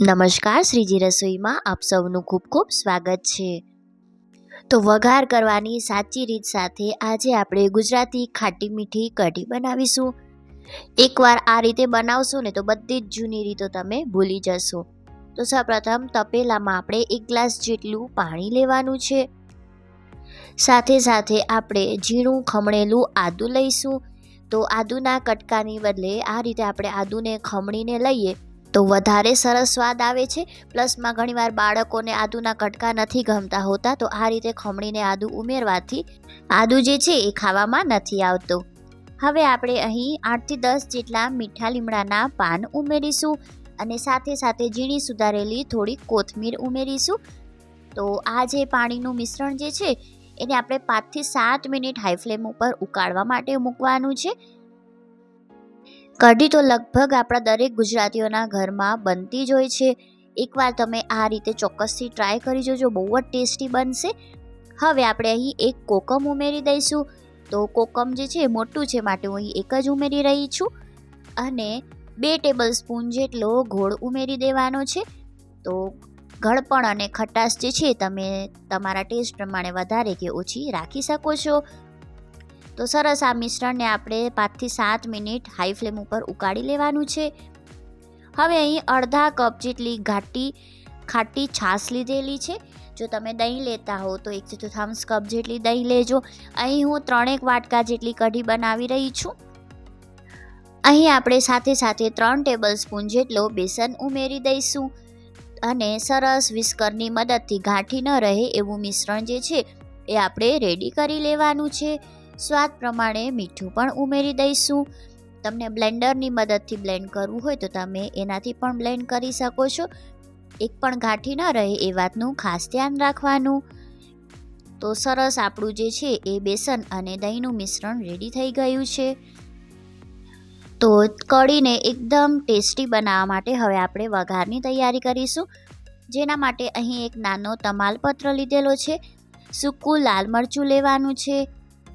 નમસ્કાર, શ્રીજી રસોઈમાં આપ સૌનું ખૂબ ખૂબ સ્વાગત છે. તો વઘાર કરવાની સાચી રીત સાથે આજે આપણે ગુજરાતી ખાટી મીઠી કઢી બનાવીશું. એકવાર આ રીતે બનાવશો ને તો બધી જ જૂની રીતો તમે ભૂલી જશો. તો સૌપ્રથમ તપેલામાં આપણે એક ગ્લાસ જેટલું પાણી લેવાનું છે. સાથે સાથે આપણે ઝીણું ખમણેલું આદું લઈશું. તો આદુના કટકાની બદલે આ રીતે આપણે આદુને ખમણીને લઈએ. તો વધારે સરસ સ્વાદ આવે છે. પ્લસમાં ઘણીવાર બાળકોને આદુના કટકા નથી ગમતા હોતા, તો આ રીતે ખમણીને આદુ ઉમેરવાથી આદુ જે છે એ ખાવામાં નથી આવતો. હવે આપણે અહીં આઠથી દસ જેટલા મીઠા લીમડાના પાન ઉમેરીશું અને સાથે સાથે ઝીણી સુધારેલી થોડી કોથમીર ઉમેરીશું. તો આ જે પાણીનું મિશ્રણ જે છે, એને આપણે પાંચથી સાત મિનિટ હાઈ ફ્લેમ ઉપર ઉકાળવા માટે મૂકવાનું છે. કઢી તો લગભગ આપણા દરેક ગુજરાતીઓના ઘરમાં બનતી જ હોય છે. એકવાર તમે આ રીતે ચોક્કસથી ટ્રાય કરી જોજો, બહુ જ ટેસ્ટી બનશે. હવે આપણે અહીં એક કોકમ ઉમેરી દઈશું. તો કોકમ જે છે મોટું છે, માટે હું અહીં એક જ ઉમેરી રહી છું. અને બે ટેબલ સ્પૂન જેટલો ગોળ ઉમેરી દેવાનો છે. તો ગળપણ અને ખટાશ જે છે તમે તમારા ટેસ્ટ પ્રમાણે વધારે કે ઓછી રાખી શકો છો. તો સરસ આ મિશ્રણને આપણે પાંચથી સાત મિનિટ હાઈ ફ્લેમ ઉપર ઉકાળી લેવાનું છે. હવે અહીં અડધા કપ જેટલી ઘાટી, ખાટી છાશ લીધેલી છે. જો તમે દહીં લેતા હો તો એક ચતુર્થાંશ કપ જેટલી દહીં લેજો. અહીં હું ત્રણેક વાટકા જેટલી કઢી બનાવી રહી છું. અહીં આપણે સાથે સાથે ત્રણ ટેબલ સ્પૂન જેટલો બેસન ઉમેરી દઈશું. અને સરસ વિસ્કરની મદદથી ગાંઠી ન રહે એવું મિશ્રણ જે છે એ આપણે રેડી કરી લેવાનું છે. સ્વાદ પ્રમાણે મીઠું પણ ઉમેરી દઈશું. તમને બ્લેન્ડરની મદદથી બ્લેન્ડ કરવું હોય તો તમે એનાથી પણ બ્લેન્ડ કરી શકો છો. એક પણ ગાંઠી ન રહે એ વાતનું ખાસ ધ્યાન રાખવાનું. તો સરસ આપણું જે છે એ બેસન અને દહીંનું મિશ્રણ રેડી થઈ ગયું છે. તો કઢીને એકદમ ટેસ્ટી બનાવવા માટે હવે આપણે વઘારની તૈયારી કરીશું. જેના માટે અહીં એક નાનો તમાલપત્ર લીધેલો છે. સૂકું લાલ મરચું લેવાનું છે.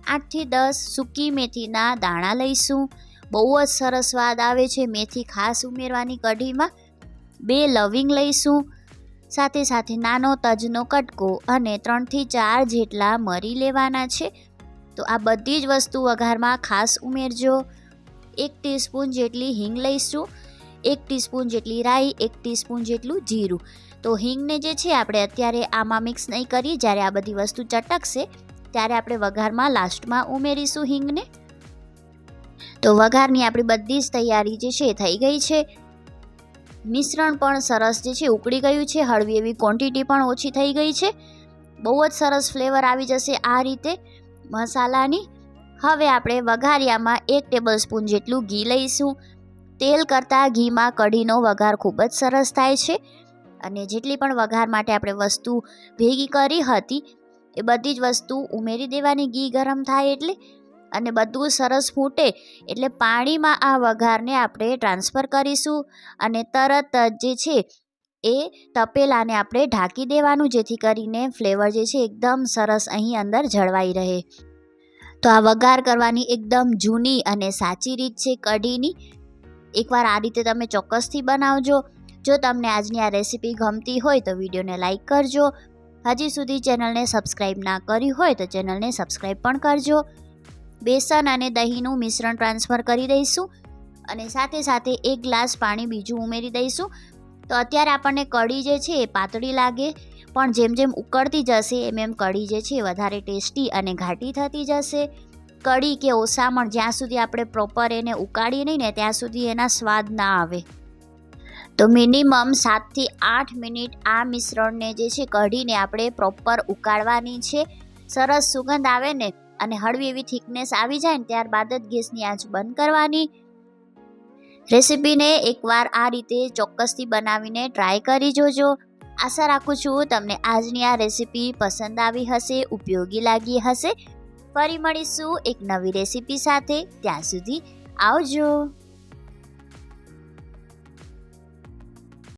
આઠથી દસ સૂકી મેથીના દાણા લઈશું. બહુ જ સરસ સ્વાદ આવે છે. મેથી ખાસ ઉમેરવાની કઢીમાં બે લવિંગ લઈશું. સાથે સાથે નાનો તજનો કટકો અને ત્રણથી ચાર જેટલા મરી લેવાના છે. તો આ બધી જ વસ્તુ વઘારમાં ખાસ ઉમેરજો. એક ટીસ્પૂન જેટલી હિંગ લઈશું. એક ટીસ્પૂન જેટલી રાઈ, એક ટીસ્પૂન જેટલું જીરું. તો હિંગને જે છે, આપણે અત્યારે આમાં મિક્સ નહીં કરીએ. જ્યારે આ બધી વસ્તુ ચટકશે ત્યારે આપણે વઘારમાં લાસ્ટમાં ઉમેરીશું હિંગને. તો વઘારની આપણી બધી જ તૈયારી જે છે થઈ ગઈ છે. મિશ્રણ પણ સરસ જે છે ઉકળી ગયું છે. હળવી એવી ક્વોન્ટિટી પણ ઓછી થઈ ગઈ છે. બહુ જ સરસ ફ્લેવર આવી જશે આ રીતે મસાલાની. હવે આપણે વઘારિયામાં એક ટેબલ સ્પૂન જેટલું ઘી લઈશું. તેલ કરતાં ઘીમાં કઢીનો વઘાર ખૂબ જ સરસ થાય છે. અને જેટલી પણ વઘાર માટે આપણે વસ્તુ ભેગી કરી હતી એ બધી જ વસ્તુ ઉમેરી દેવાની, ઘી ગરમ થાય એટલે, અને બધું સરસ ફૂટે એટલે પાણીમાં આ વઘારને આપણે ટ્રાન્સફર કરીશું અને તરત જ જે છે એ તપેલાને આપણે ઢાંકી દેવાનું, જેથી કરીને ફ્લેવર જે છે એકદમ સરસ અહીં અંદર જળવાઈ રહે. તો આ વઘાર કરવાની એકદમ જૂની અને સાચી રીત છે કઢીની. એકવાર આ રીતે તમે ચોક્કસથી બનાવજો. જો તમને આજની આ રેસીપી ગમતી હોય તો વિડીયોને લાઇક કરજો હજી સુધી ચેનલને સબસ્ક્રાઈબ ના કરી હોય તો ચેનલને સબસ્ક્રાઈબ પણ કરજો. બેસન અને દહીંનું મિશ્રણ ટ્રાન્સફર કરી દઈશું અને સાથે સાથે એક ગ્લાસ પાણી બીજું ઉમેરી દઈશું. તો અત્યારે આપણને કઢી જે છે એ પાતળી લાગે, પણ જેમ જેમ ઉકળતી જશે એમ એમ કઢી જે છે વધારે ટેસ્ટી અને ઘાટી થતી જશે. કઢી કે ઓસામણ જ્યાં સુધી આપણે પ્રોપર એને ઉકાળીએ નહીં ને ત્યાં સુધી એના સ્વાદ ના આવે. તો મિનિમમ સાતથી આઠ મિનિટ આ મિશ્રણને જે છે કઢીને આપણે પ્રોપર ઉકાળવાની છે. સરસ સુગંધ આવે ને અને હળવી એવી થિકનેસ આવી જાય ને ત્યારબાદ જ ગેસની આંચ બંધ કરવાની. રેસીપીને એકવાર આ રીતે ચોક્કસથી બનાવીને ટ્રાય કરી જોજો. આશા રાખું છું તમને આજની આ રેસીપી પસંદ આવી હશે, ઉપયોગી લાગી હશે. ફરી મળીશું એક નવી રેસીપી સાથે. ત્યાં સુધી આવજો.